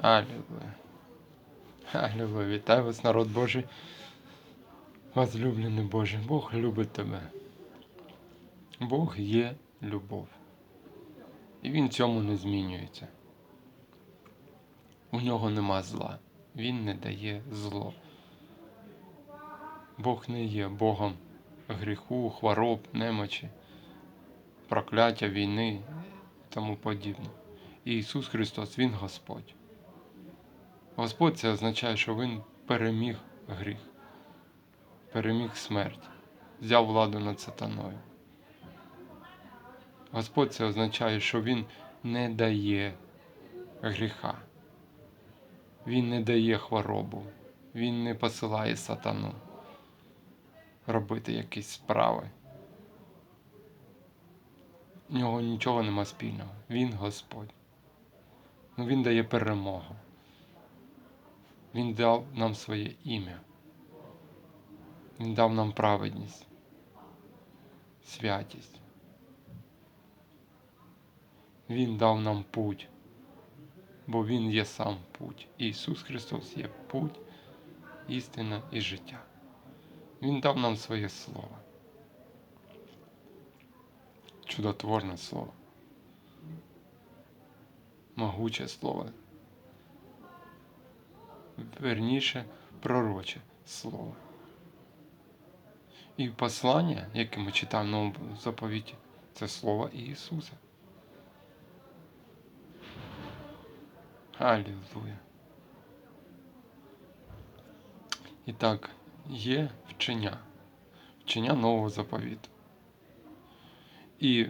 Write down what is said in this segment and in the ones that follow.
Аллилуйя. Аллилуйя. Вітаю вас, народ Божий. Возлюблений Божий. Бог любить тебе. Бог є любов. І Він цьому не змінюється. У нього нема зла. Він не дає зло. Бог не є Богом гріху, хвороб, немочі, прокляття, війни і тому подібне. І Ісус Христос, Він Господь. Господь це означає, що Він переміг гріх, переміг смерть, взяв владу над сатаною. Господь це означає, що Він не дає гріха. Він не дає хворобу, Він не посилає сатану робити якісь справи. В нього нічого нема спільного. Він Господь. Ну, Він дає перемогу. Він дав нам своє ім'я. Він дав нам праведність, святість. Він дав нам путь, бо Він є сам путь. Ісус Христос є путь, істина і життя. Він дав нам своє слово. Чудотворне слово. Могуче слово. Верніше пророче слово. І послання, яке ми читаємо в новому заповіті, це слово Ісуса. Аллилуйя. І так, є вчення, вчення нового заповіту. І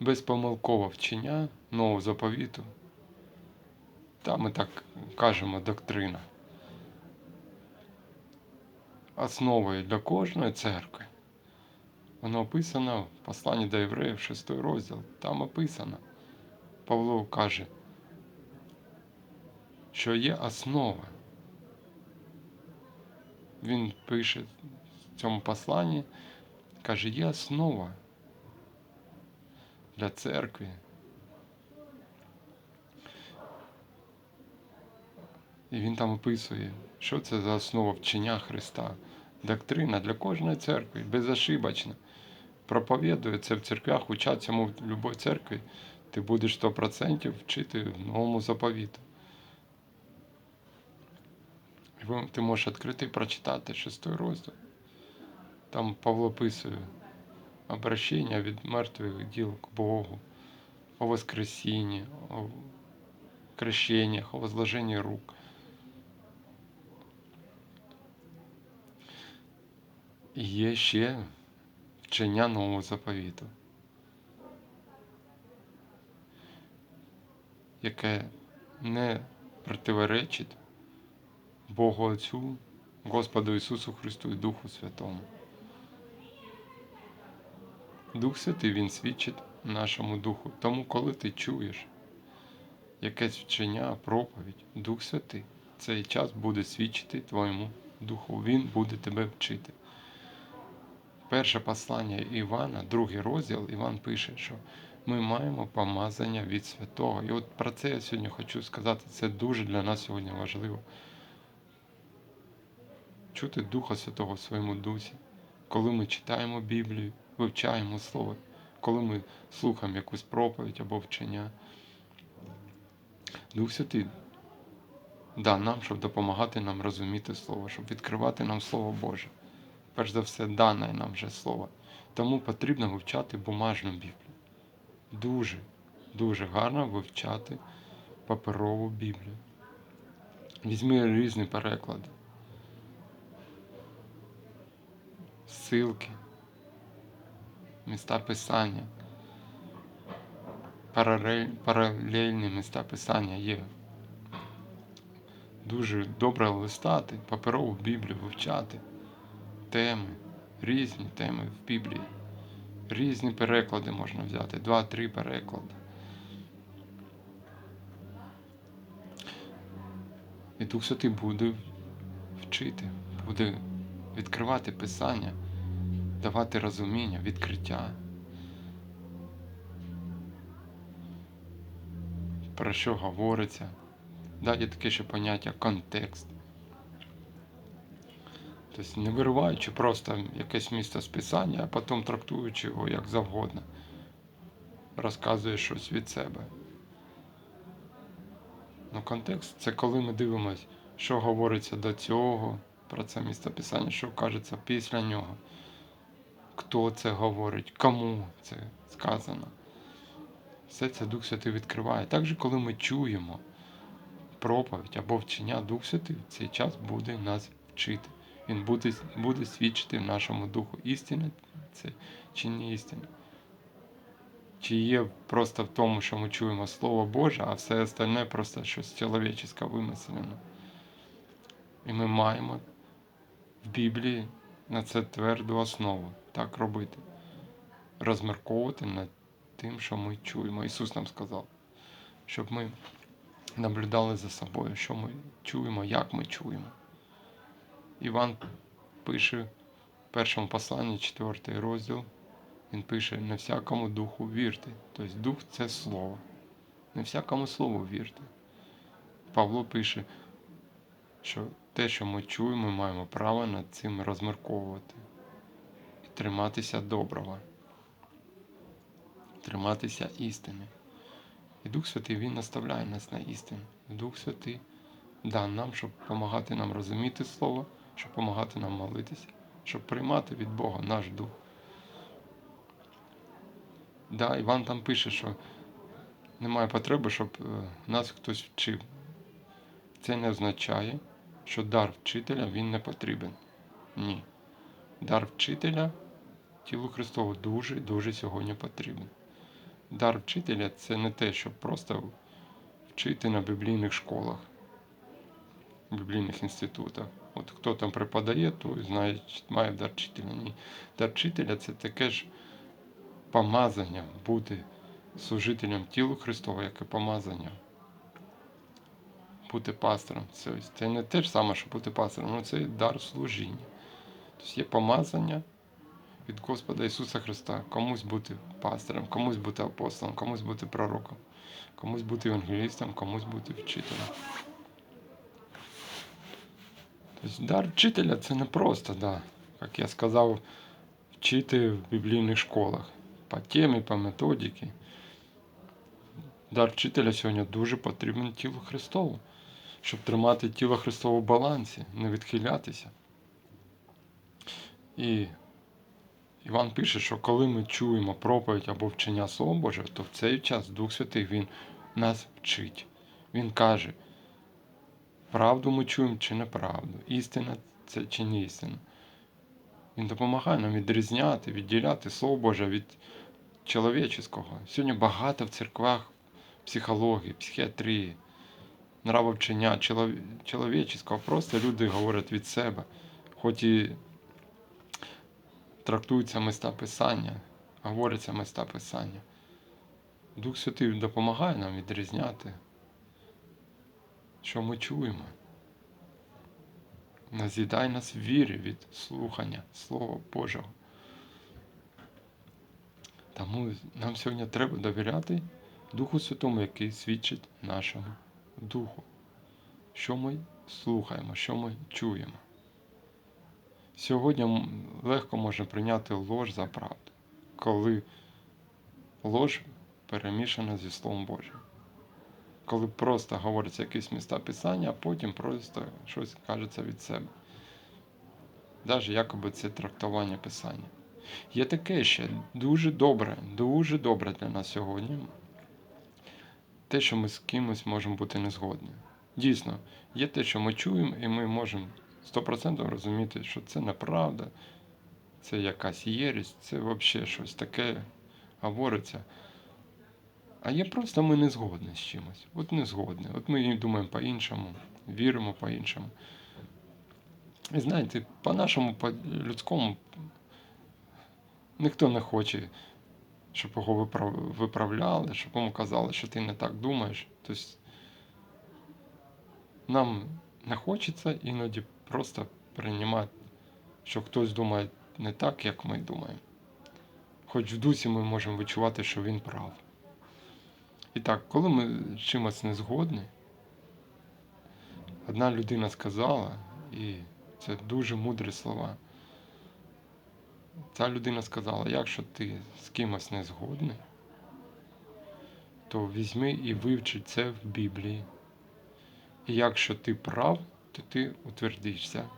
безпомилкове вчення нового заповіту, та ми так кажемо доктрина. Основою для кожної церкви. Воно описано в посланні до євреїв, 6 розділ. Там описано. Павло каже, що є основа. Він пише в цьому посланні, каже, є основа для церкви. І він там описує, що це за основа вчення Христа. Доктрина для кожної церкви, безошибочна. Проповідує це в церквях, учать цьому в будь-якій церкві. Ти будеш 100% вчити в новому заповіту. Ти можеш відкрити і прочитати шестий розділ. Там Павло описує обращення від мертвих діл к Богу, о воскресінні, о крещеннях, о возложенні рук. І є ще вчення нового заповіту, яке не противоречить Богу Отцю, Господу Ісусу Христу і Духу Святому. Дух Святий Він свідчить нашому духу. Тому, коли ти чуєш якесь вчення, проповідь, Дух Святий, цей час буде свідчити твоєму духу. Він буде тебе вчити. Перше послання Івана, другий розділ, Іван пише, що ми маємо помазання від святого. І от про це я сьогодні хочу сказати. Це дуже для нас сьогодні важливо. Чути Духа Святого в своєму дусі, коли ми читаємо Біблію, вивчаємо Слово, коли ми слухаємо якусь проповідь або вчення. Дух Святий да нам, щоб допомагати нам розуміти Слово, щоб відкривати нам Слово Боже. Перш за все, дане нам вже Слово. Тому потрібно вивчати бумажну Біблію. Дуже, дуже гарно вивчати паперову Біблію. Візьми різні переклади. Ссылки, міста писання, паралельні міста писання є. Дуже добре листати, паперову Біблію вивчати, теми, різні теми в Біблії. Різні переклади можна взяти, два-три переклади. І Дух Святий буде вчити, буде відкривати Писання, давати розуміння, відкриття. Про що говориться, Да, таке ще поняття контекст. Тобто не вириваючи просто якесь місце з писання, а потім трактуючи його як завгодно. Розказує щось від себе. Ну, контекст це коли ми дивимося, що говориться до цього, про це місце писання, що кажеться після нього. Хто це говорить, кому це сказано. Все це Дух Святий відкриває. Так же, коли ми чуємо проповідь або вчення Дух Святий, в цей час буде нас вчити. Він буде, буде свідчити в нашому духу. Істина це чи не істина. Чи є просто в тому, що ми чуємо Слово Боже, а все остальне просто щось чоловіче вимислене. І ми маємо в Біблії на це тверду основу так робити. Розмірковувати над тим, що ми чуємо. Ісус нам сказав, щоб ми наблюдали за собою, що ми чуємо, як ми чуємо. Іван пише в першому посланні, четвертий розділ, він пише: не всякому духу вірте. Тобто дух це слово. Не всякому слову вірте. Павло пише, що те, що ми чуємо, ми маємо право над цим розмірковувати і триматися доброго, триматися істини. І Дух Святий Він наставляє нас на істину. Дух Святий дан нам, щоб допомагати нам розуміти Слово, щоб допомагати нам молитися, щоб приймати від Бога наш дух. Да, Іван там пише, що немає потреби, щоб е, нас хтось вчив. Це не означає, що дар вчителя він не потрібен. Ні. Дар вчителя тілу Христову дуже дуже сьогодні потрібен. Дар вчителя це не те, щоб просто вчити на біблійних школах, біблійних інститутах. От хто там преподає, той знає, має дар вчителя. Ні. Дар вчителя це таке ж помазання бути служителем тілу Христова, як і помазання. Бути пастором. Це, це не те ж саме, що бути пастором, але це дар служіння. Тобто є помазання від Господа Ісуса Христа. Комусь бути пастором, комусь бути апостолом, комусь бути пророком, комусь бути евангелістом, комусь бути вчителем. Тобто дар вчителя це не просто, да, як я сказав, вчити в біблійних школах по темі, по методиці. Дар вчителя сьогодні дуже потрібен тілу Христову, щоб тримати тіло Христове в балансі, не відхилятися. І Іван пише, що коли ми чуємо проповідь або вчення Слова Божого, то в цей час Дух Святий Він нас вчить. Він каже, правду ми чуємо чи неправду, істина це чи не істина. Він допомагає нам відрізняти, відділяти Слово Боже від чоловічого. Сьогодні багато в церквах психології, психіатрії, нравовчення чоловічого. Просто люди говорять від себе, хоч і трактуються места Писання, говоряться места Писання. Дух Святий допомагає нам відрізняти, що ми чуємо. Назідай нас в вірі від слухання Слова Божого. Тому нам сьогодні треба довіряти Духу Святому, який свідчить нашому Духу, що ми слухаємо, що ми чуємо. Сьогодні легко можна прийняти лож за правду, коли лож перемішана зі Словом Божим. Коли просто говориться якісь міста Писання, а потім просто щось кажеться від себе. Навіть якоби це трактування Писання. Є таке ще дуже добре, дуже добре для нас сьогодні. Те, що ми з кимось можемо бути не згодні. Дійсно, є те, що ми чуємо, і ми можемо 100% розуміти, що це неправда, це якась єрість, це взагалі щось таке говориться. А є просто ми не згодні з чимось. От не згодні. От ми думаємо по-іншому, віримо по-іншому. І знаєте, по-нашому, по-людському ніхто не хоче, щоб його виправляли, щоб йому казали, що ти не так думаєш. Тобто нам не хочеться іноді просто приймати, що хтось думає не так, як ми думаємо. Хоч в дусі ми можемо відчувати, що він прав. І так, коли ми з чимось не згодні, Одна людина сказала, і це дуже мудрі слова. Ця людина сказала, якщо ти з кимось не згодний, то візьми і вивчи це в Біблії. І якщо ти прав, то ти утвердишся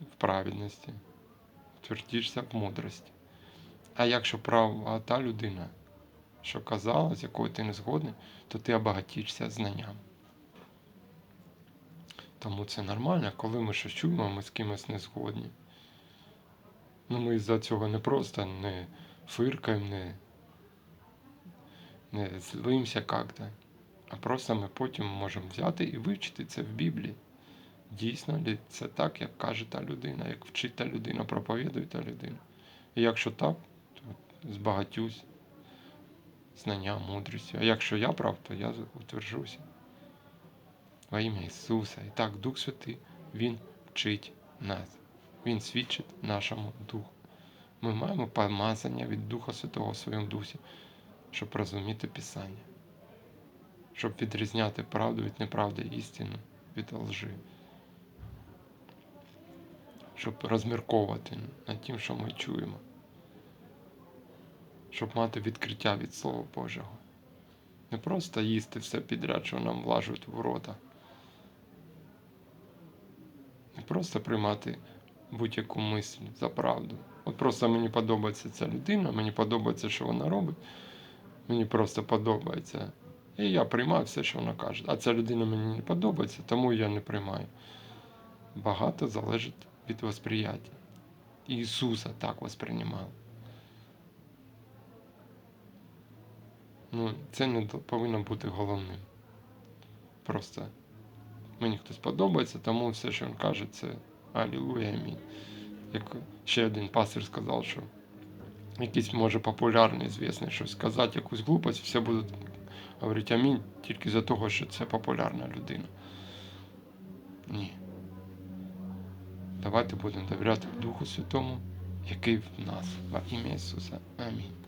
в праведності, утвердишся в мудрості. А якщо права та людина, що казала, з якою ти не згодний, то ти обагатишся знанням. Тому це нормально, коли ми щось чуємо, ми з кимось не згодні. Ну ми за цього не просто не фиркаємо, не, не злимся як-то, а просто ми потім можемо взяти і вивчити це в Біблії. Дійсно ли це так, як каже та людина, як вчить та людина, проповідує та людина. І якщо так, то збагатюсь знанням, мудрістю. А якщо я прав, то я утверджуся. Во ім'я Ісуса. І так, Дух Святий, Він вчить нас. Він свідчить нашому Духу. Ми маємо помазання від Духа Святого в своєму дусі, щоб розуміти Писання, щоб відрізняти правду від неправди, істину від лжи, щоб розмірковувати над тим, що ми чуємо, щоб мати відкриття від Слова Божого. Не просто їсти все підряд, що нам влажують в рота. Не просто приймати будь-яку мисль за правду. От просто мені подобається ця людина, мені подобається, що вона робить. Мені просто подобається. І я приймаю все, що вона каже. А ця людина мені не подобається, тому я не приймаю. Багато залежить від восприяття. Ісуса так восприймав. Ну, це не повинно бути головним. Просто мені хтось подобається, тому все, що він каже, це Алілуя, амінь. Як ще один пастир сказав, що якийсь може популярний, звісний щось сказати, якусь глупость, все будуть говорити амінь тільки за того, що це популярна людина. Ні. Давайте будемо довіряти Духу Святому, який в нас, во ім'я Ісуса. Амінь.